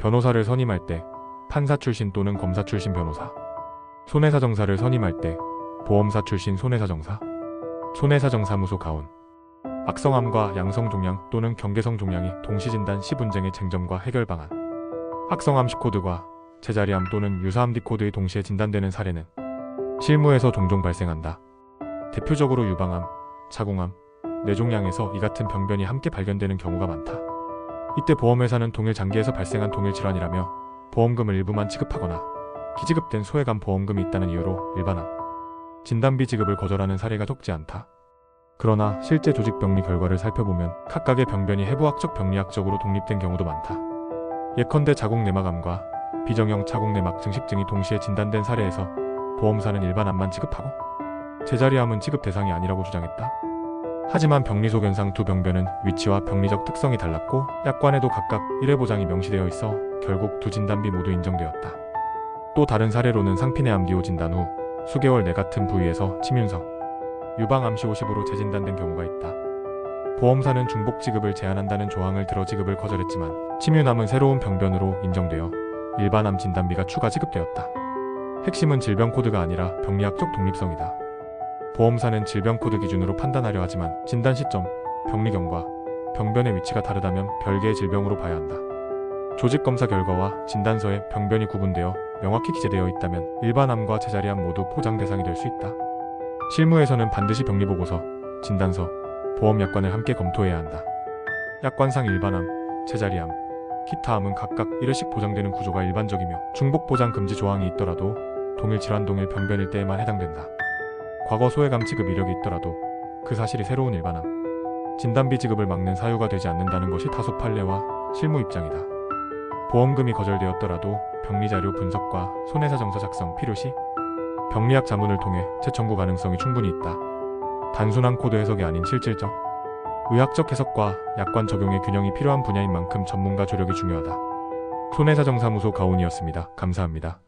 변호사를 선임할 때 판사 출신 또는 검사 출신 변호사, 손해사 정사를 선임할 때 보험사 출신 손해사 정사, 손해사 정사무소 가온, 악성암과 양성종양 또는 경계성 종양이 동시진단 시 분쟁의 쟁점과 해결 방안, 악성암 C 코드와 제자리암 또는 유사암 D 코드의 동시에 진단되는 사례는 실무에서 종종 발생한다. 대표적으로 유방암, 자궁암, 뇌종양에서 이 같은 병변이 함께 발견되는 경우가 많다. 이때 보험회사는 동일 장기에서 발생한 동일 질환이라며 보험금을 일부만 지급하거나 기지급된 소외감 보험금이 있다는 이유로 일반암, 진단비 지급을 거절하는 사례가 적지 않다. 그러나 실제 조직 병리 결과를 살펴보면 각각의 병변이 해부학적 병리학적으로 독립된 경우도 많다. 예컨대 자궁내막암과 비정형 자궁내막 증식증이 동시에 진단된 사례에서 보험사는 일반암만 지급하고 제자리암은 지급 대상이 아니라고 주장했다. 하지만 병리소견상 두 병변은 위치와 병리적 특성이 달랐고 약관에도 각각 1회 보장이 명시되어 있어 결국 두 진단비 모두 인정되었다. 또 다른 사례로는 상피내 암기호 진단 후 수개월 내 같은 부위에서 침윤성, 유방암시 50으로 재진단된 경우가 있다. 보험사는 중복 지급을 제한한다는 조항을 들어 지급을 거절했지만 침윤암은 새로운 병변으로 인정되어 일반암 진단비가 추가 지급되었다. 핵심은 질병 코드가 아니라 병리학적 독립성이다. 보험사는 질병 코드 기준으로 판단하려 하지만 진단 시점, 병리경과 병변의 위치가 다르다면 별개의 질병으로 봐야 한다. 조직 검사 결과와 진단서에 병변이 구분되어 명확히 기재되어 있다면 일반암과 제자리암 모두 포장 대상이 될 수 있다. 실무에서는 반드시 병리보고서, 진단서, 보험 약관을 함께 검토해야 한다. 약관상 일반암, 제자리암, 기타 암은 각각 1회씩 보장되는 구조가 일반적이며 중복 보장 금지 조항이 있더라도 동일 질환 동일 병변일 때에만 해당된다. 과거 소외감 지급 이력이 있더라도 그 사실이 새로운 일반암, 진단비 지급을 막는 사유가 되지 않는다는 것이 다소 판례와 실무 입장이다. 보험금이 거절되었더라도 병리자료 분석과 손해사정서 작성 필요시 병리학 자문을 통해 재청구 가능성이 충분히 있다. 단순한 코드 해석이 아닌 실질적, 의학적 해석과 약관 적용의 균형이 필요한 분야인 만큼 전문가 조력이 중요하다. 손해사정사무소 가온이었습니다. 감사합니다.